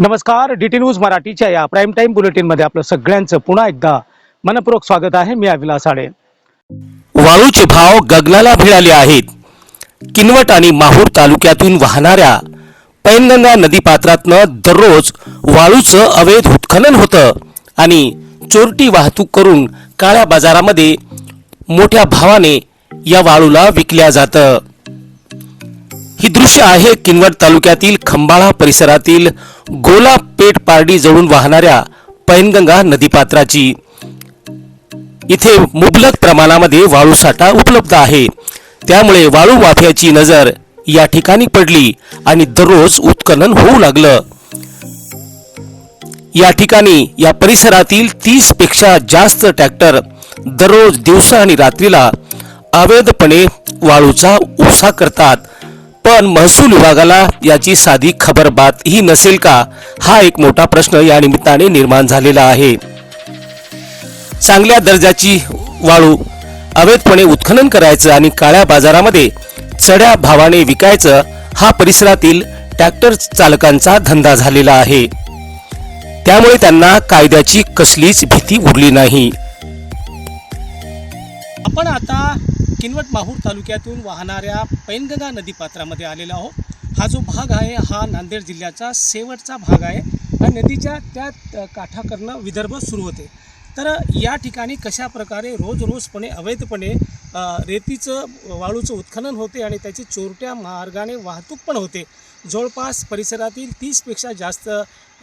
नमस्कार DT news मराठीच्या या प्राईम टाईम बुलेटिनमध्ये आपलं सगळ्यांचं पुन्हा एकदा मनपूर्वक स्वागत आहे. मी अविलास आडे. वाळूचे भाव गगनाला भिडाले आहेत. किनवट आणि माहूर तालुक्यातून वाहणाऱ्या पैनगंगा नदीपात्रातनं दररोज वाळूचं अवैध उत्खनन होतं आणि चोरटी वाहतूक करून काळ्या बाजारामध्ये मोठ्या भावाने या वाळूला विकल्या जातं. ही दृश्य आहे किनवट तालुक्यातील खंबाळा परिसरातील गोला पेठ पारडी जवळून वाहणाऱ्या पैनगंगा नदीपात्राची. इथे मुबलक प्रमाणामध्ये वाळू साठा उपलब्ध आहे. त्यामुळे वाळू माफियाची नजर या ठिकाणी पडली आणि दररोज उत्खनन होऊ लागलं. या ठिकाणी या परिसरातील तीसपेक्षा जास्त ट्रॅक्टर दररोज दिवसा आणि रात्रीला अवैधपणे वाळूचा उपसा करतात. पण महसूल विभागाला याची साधी खबरबात ही नसेल का? हा एक मोठा प्रश्न या निमित्ताने निर्माण झालेला आहे. चांगल्या दर्जाची वाळू अवैधपणे उत्खनन करायचं आणि काळ्या बाजारामध्ये चढ्या भावाने विकायचं हा परिसरातील ट्रॅक्टर चालकांचा धंदा झालेला आहे. त्यामुळे त्यांना कायद्याची कसलीच भीती उरली नाही. आपण आता किनवट माहूर तालुक्यातून वाहणाऱ्या पैनगंगा नदीपात्रामध्ये आलेलो आहोत. हा जो भाग आहे हा नांदेड जिल्ह्याचा शेवटचा भाग आहे. या नदीच्या त्या काठाकडनं विदर्भ सुरू होते. तर या ठिकाणी कशा प्रकारे रोज रोजपणे अवैधपणे रेतीचं वाळूचं उत्खनन होते आणि त्याची चोरट्या मार्गाने वाहतूक पण होते? जवळपास परिसरातील तीसपेक्षा जास्त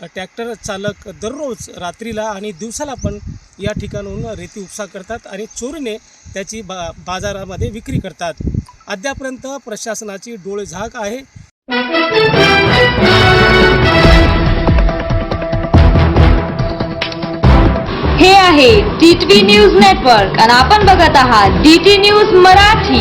ट्रॅक्टर चालक दररोज रात्रीला आणि दिवसाला पण या ठिकाणाहून रेती उपसा करतात आणि चोरीने त्याची बा बाजारामध्ये विक्री करतात. अद्यापर्यंत प्रशासनाची डोळेझाक आहे. आहे. डी न्यूज नेटवर्क आणि आपण बघत आहात डी न्यूज मराठी.